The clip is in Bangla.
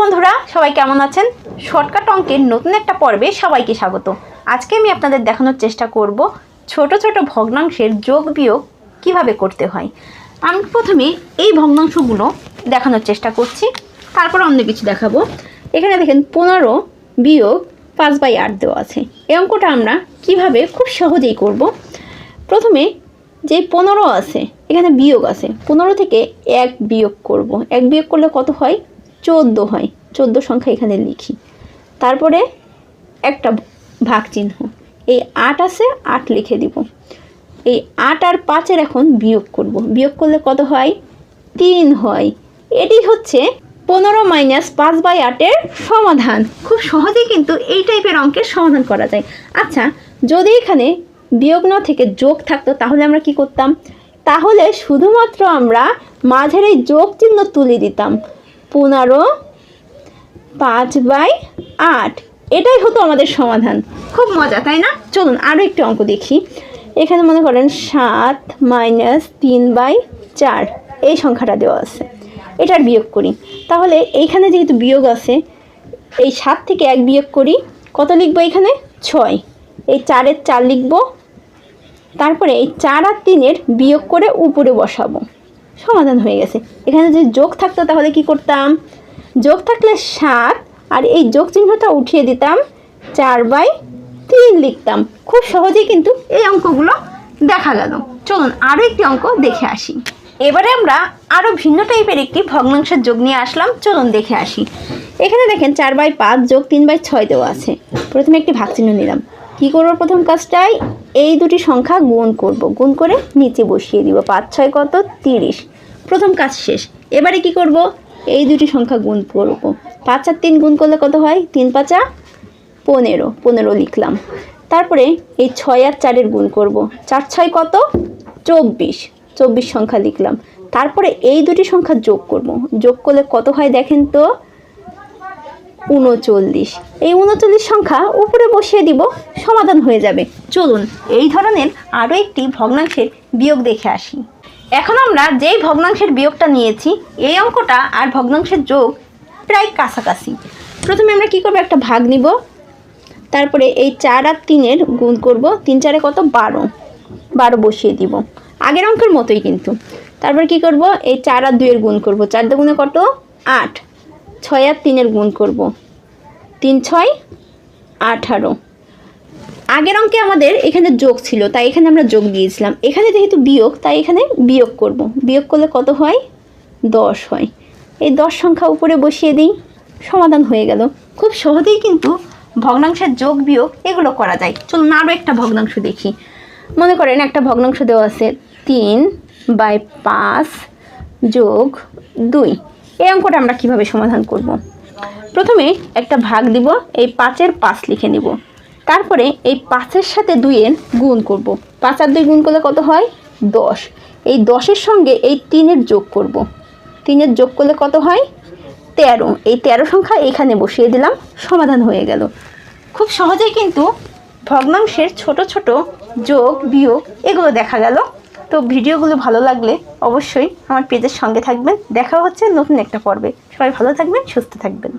বন্ধুরা, সবাই কেমন আছেন? শর্টকাট অঙ্কের নতুন একটা পর্বে সবাইকে স্বাগত। আজকে আমি আপনাদের দেখানোর চেষ্টা করব ছোট ছোট ভগ্নাংশের যোগ বিয়োগ কীভাবে করতে হয়। আমি প্রথমে এই ভগ্নাংশগুলো দেখানোর চেষ্টা করছি, তারপর অন্য কিছু দেখাবো। এখানে দেখেন পনেরো বিয়োগ পাঁচ বাই আট দেওয়া আছে। এই অঙ্কটা আমরা কীভাবে খুব সহজেই করব? প্রথমে যে পনেরো আছে, এখানে বিয়োগ আছে, পনেরো থেকে এক বিয়োগ করব। এক বিয়োগ করলে কত হয়? চোদ্দ হয়। চোদ্দ সংখ্যা এখানে লিখি। তারপরে একটা ভাগ চিহ্ন। এই আট আছে, আট লিখে দিব। এই আট আর পাঁচের এখন বিয়োগ করব। বিয়োগ করলে কত হয়? তিন হয়। এটি হচ্ছে পনেরো মাইনাস পাঁচ বাই আটের সমাধান। খুব সহজেই কিন্তু এই টাইপের অঙ্কের সমাধান করা যায়। আচ্ছা যদি এখানে বিয়োগ না থেকে যোগ থাকতো, তাহলে আমরা কি করতাম? তাহলে শুধুমাত্র আমরা মাঝের এই যোগ চিহ্ন তুলে দিতাম। পনেরো পাঁচ বাই আট। এটাই হতো আমাদের সমাধান। খুব মজা, তাই না? চলুন আরও একটি অঙ্ক দেখি। এখানে মনে করেন সাত মাইনাস তিন বাই চার। এই সংখ্যাটা দেওয়া আছে। এটার বিয়োগ করি। তাহলে এইখানে যেহেতু বিয়োগ আছে, এই সাত থেকে এক বিয়োগ করি, কত লিখব এখানে? ছয়। এই চারের চার লিখব। তারপরে এই চার আর তিনের বিয়োগ করে উপরে বসাবো। সমাধান হয়ে গেছে। এখানে যদি যোগ থাকতো তাহলে কি করতাম? যোগ থাকলে সাত, আর এই যোগ চিহ্নটা উঠিয়ে দিতাম চার বাই তিন লিখতাম। খুব সহজেই কিন্তু এই অঙ্কগুলো দেখা গেল। চলুন আরও একটি অঙ্ক দেখে আসি। এবারে আমরা আরও ভিন্ন টাইপের একটি ভগ্নাংশের যোগ নিয়ে আসলাম। চলুন দেখে আসি। এখানে দেখেন চার বাই পাঁচ যোগ তিন বাই ছয় দেওয়া আছে। প্রথমে একটি ভাগ চিহ্ন নিলাম। কী করব প্রথম কাজটাই এই দুটি সংখ্যা গুণ করব। গুণ করে নিচে বসিয়ে দিব। পাঁচ, ছয়, কত? তিরিশ। প্রথম কাজ শেষ। এবারে কি করব? এই দুটি সংখ্যা গুণ করব। পাঁচ আর তিন গুণ করলে কত হয়? তিন, পাঁচা পনেরো। পনেরো লিখলাম। তারপরে এই ছয় আর চারের গুণ করব। চার, ছয়, কত? চব্বিশ। চব্বিশ সংখ্যা লিখলাম। তারপরে এই দুটি সংখ্যা যোগ করব। যোগ করলে কত হয় দেখেন তো? উনচল্লিশ এই উনচল্লিশ সংখ্যা উপরে বসিয়ে দিব, সমাধান হয়ে যাবে। চলুন, এই ধরনের আরও একটি ভগ্নাংশের বিয়োগ দেখে আসি। এখন আমরা যেই ভগ্নাংশের বিয়োগটা নিয়েছি, এই অঙ্কটা আর ভগ্নাংশের যোগ প্রায় কাছাকাছি। প্রথমে আমরা কী করব, একটা ভাগ নিব। তারপরে এই চার আর তিনের গুণ করব, তিন চারে কত? বারো। বারো বসিয়ে দিব। আগের অঙ্কের মতোই কিন্তু। তারপর কি করব, এই চার আর দুইয়ের গুণ করব। চার দুগুণে কত? আট। ছয় আর তিনের গুণ করব। তিন, ছয়, আঠারো। আগের অঙ্কে আমাদের এখানে যোগ ছিল, তাই এখানে আমরা যোগ দিয়েছিলাম। এখানে যেহেতু বিয়োগ, তাই এখানে বিয়োগ করব। বিয়োগ করলে কত হয়? দশ হয়। এই দশ সংখ্যা উপরে বসিয়ে দিই, সমাধান হয়ে গেল। খুব সহজেই কিন্তু ভগ্নাংশের যোগ, বিয়োগ এগুলো করা যায়। চলুন আরও একটা ভগ্নাংশ দেখি। মনে করেন একটা ভগ্নাংশ দেওয়া আছে তিন বাই পাঁচ যোগ দুই। এই অঙ্কটা আমরা কীভাবে সমাধান করব। প্রথমে একটা ভাগ দিব, এই পাঁচের পাঁচ লিখে নিব। তারপরে এই পাঁচের সাথে দুইয়ের গুণ করব। পাঁচ আর দুই গুণ করলে কত হয়? দশ। এই দশের সঙ্গে এই তিনের যোগ করব। তিনের যোগ করলে কত হয়? তেরো। এই তেরো সংখ্যা এখানে বসিয়ে দিলাম, সমাধান হয়ে গেল। খুব সহজেই কিন্তু ভগ্নাংশের ছোট ছোট যোগ বিয়োগ এগুলো দেখা গেল। তো ভিডিওগুলো ভালো লাগলে অবশ্যই আমার পেজের সঙ্গে থাকবেন। দেখা হচ্ছে নতুন একটা পর্বে। সবাই ভালো থাকবেন, সুস্থ থাকবেন।